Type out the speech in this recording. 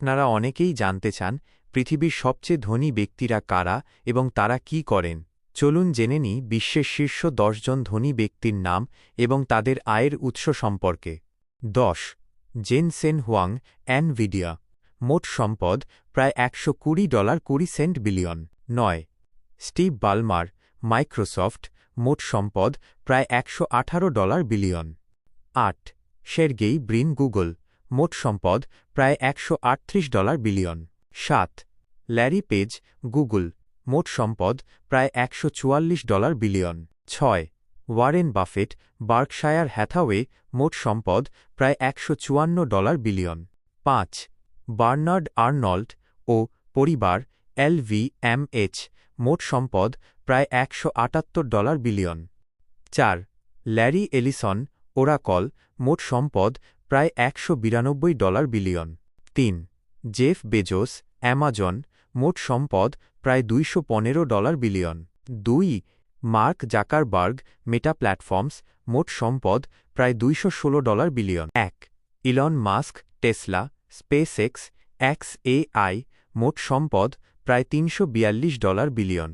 আপনারা অনেকেই জানতে চান, পৃথিবীর সবচেয়ে ধনী ব্যক্তিরা কারা এবং তারা কি করেন। চলুন জেনে নিই বিশ্বের শীর্ষ দশজন ধনী ব্যক্তির নাম এবং তাদের আয়ের উৎস সম্পর্কে। দশ। জেন সেন হুয়াং অ্যানভিডিয়া মোট সম্পদ প্রায় একশো কুড়ি ডলার কুড়ি সেন্ট বিলিয়ন। নয়। স্টিভ বালমার, মাইক্রোসফট, মোট সম্পদ প্রায় একশো আঠারো ডলার বিলিয়ন। আট। Sergey Brin Google. মোট সম্পদ প্রায় একশো আটত্রিশ ডলার বিলিয়ন। সাত, ল্যারি পেজ, গুগল, মোট সম্পদ প্রায় একশো চুয়াল্লিশ ডলার বিলিয়ন। ছয়, ওয়ারেন বাফেট, বার্কশায়ার হ্যাথাওয়ে, মোট সম্পদ প্রায় একশো চুয়ান্ন ডলার বিলিয়ন। পাঁচ, বার্নার্ড আর্নল্ড ও পরিবার এলভিএমএচ মোট সম্পদ প্রায় একশো আটাত্তর ডলার বিলিয়ন। চার, ল্যারি এলিসন, ওরাকল, মোট সম্পদ প্রায় একশো বিরানব্বই ডলার বিলিয়ন। তিন, জেফ বেজোস, অ্যামাজন, মোট সম্পদ প্রায় দুইশো পনেরো ডলার বিলিয়ন। দুই, মার্ক জাকারবার্গ, মেটা প্ল্যাটফর্মস, মোট সম্পদ প্রায় দুইশো ষোলো ডলার বিলিয়ন। এক, Elon Musk, Tesla, SpaceX, X AI মোট সম্পদ প্রায় তিনশো বিয়াল্লিশ ডলার বিলিয়ন।